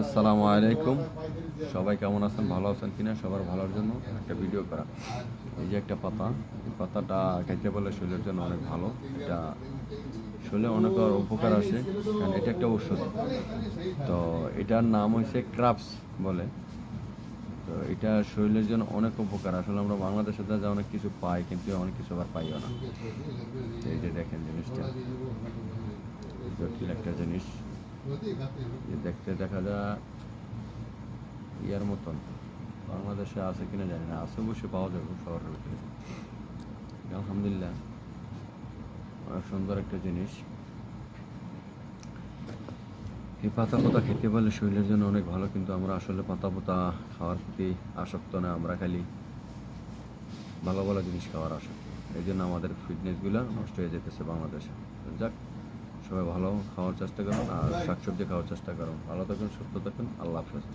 আসসালামু আলাইকুম। সবাই কেমন আছেন? ভালো আছেন কিনা? সবার ভালোর জন্য একটা ভিডিও করা। এই যে একটা পাতা, এই পাতাটা খাইতে বলে শরীরের জন্য অনেক ভালো। এটা শরীরে অনেক উপকার আসে। কারণ এটা একটা ঔষধ। তো এটার নাম হয়েছে ক্রাপস বলে। তো এটা শরীরের জন্য অনেক উপকার। আসলে আমরা বাংলাদেশে যা অনেক কিছু পাই, কিন্তু অনেক কিছু আবার পাইও না। এই যে দেখেন জিনিসটা। জটিল একটা জিনিস। দেখতে দেখা যায় ইয়ার মতন। বাংলাদেশে আছে কিনা জানি না, আছে বসে পাওয়া যাবে শহরের ভিতরে। আলহামদুলিল্লাহ, অনেক সুন্দর একটা জিনিস। এই পাতা পোতা খেতে পারলে শরীরের জন্য অনেক ভালো, কিন্তু আমরা আসলে পাতা পোতা খাওয়ার প্রতি আসক্ত না, আমরা খালি ভালো ভালো জিনিস খাওয়ার আসক্ত। এই জন্য আমাদের ফিটনেসগুলো নষ্ট হয়ে যেতেছে বাংলাদেশে। যাক সবাই ভালো খাওয়ার চেষ্টা করুন আর শাকসবজি খাওয়ার চেষ্টা করুন ভালো থাকুন, সুস্থ থাকুন, আল্লাহ হাফেজ।